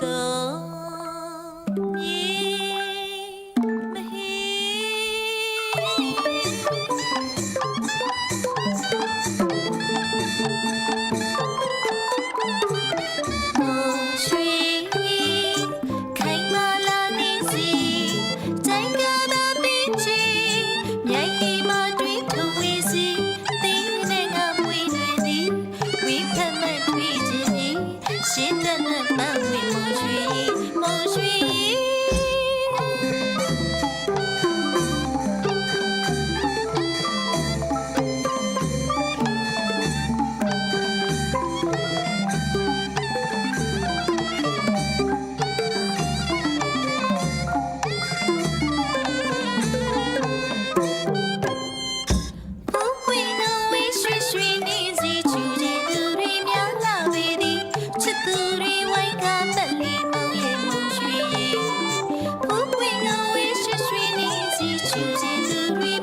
the 难为孟雪莹孟雪 could we